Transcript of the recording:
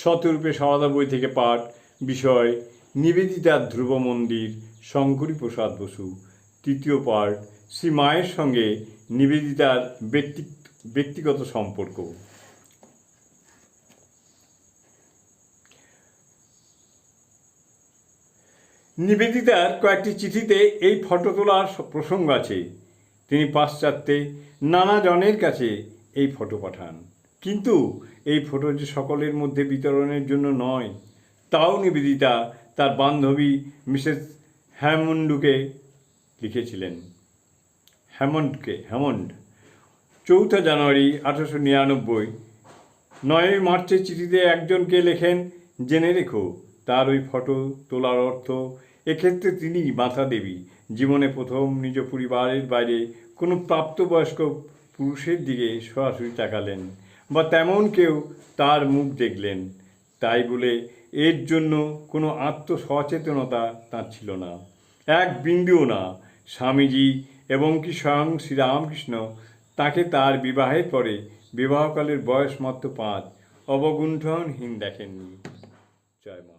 শতরূপে সারদা বই থেকে পাঠ বিষয় নিবেদিতার ধ্রুব মন্দির, শঙ্করী প্রসাদ বসু, তৃতীয় পার্ট শ্রী মায়ের সঙ্গে নিবেদিতার ব্যক্তি ব্যক্তিগত সম্পর্ক। নিবেদিতার কয়েকটি চিঠিতে এই ফটো তোলার প্রসঙ্গ আছে। তিনি পাশ্চাত্যে নানা জনের কাছে এই ফটো পাঠান। কিন্তু এই ফটো যে সকলের মধ্যে বিতরণের জন্য নয়, তাও নিবেদিতা তার বান্ধবী মিসেস হ্যামন্ডুকে লিখেছিলেন। হ্যামন্ডকে, হ্যামন্ড, চৌঠা জানুয়ারি আঠারোশো নিরানব্বই নয়ই মার্চের চিঠিতে একজনকে লেখেন, জেনে রেখো, তার ওই ফটো তোলার অর্থ। এক্ষেত্রে তিনি মাথা দেবী, জীবনে প্রথম নিজ পরিবারের বাইরে কোনো প্রাপ্তবয়স্ক পুরুষের দিকে সরাসরি তাকালেন। বা তেমন কেউ তার মুখ দেখলেন। তাই বলে এর জন্য কোনো আত্মসচেতনতা তাঁর ছিল না। এক বিন্দুও না। স্বামীজি এবং কি স্বয়ং শ্রীরামকৃষ্ণ তাকে তার বিবাহের পরে বিবাহকালের বয়স মাত্র পাঁচ। অবগুণ্ঠনহীন দেখেননি। জয় মা।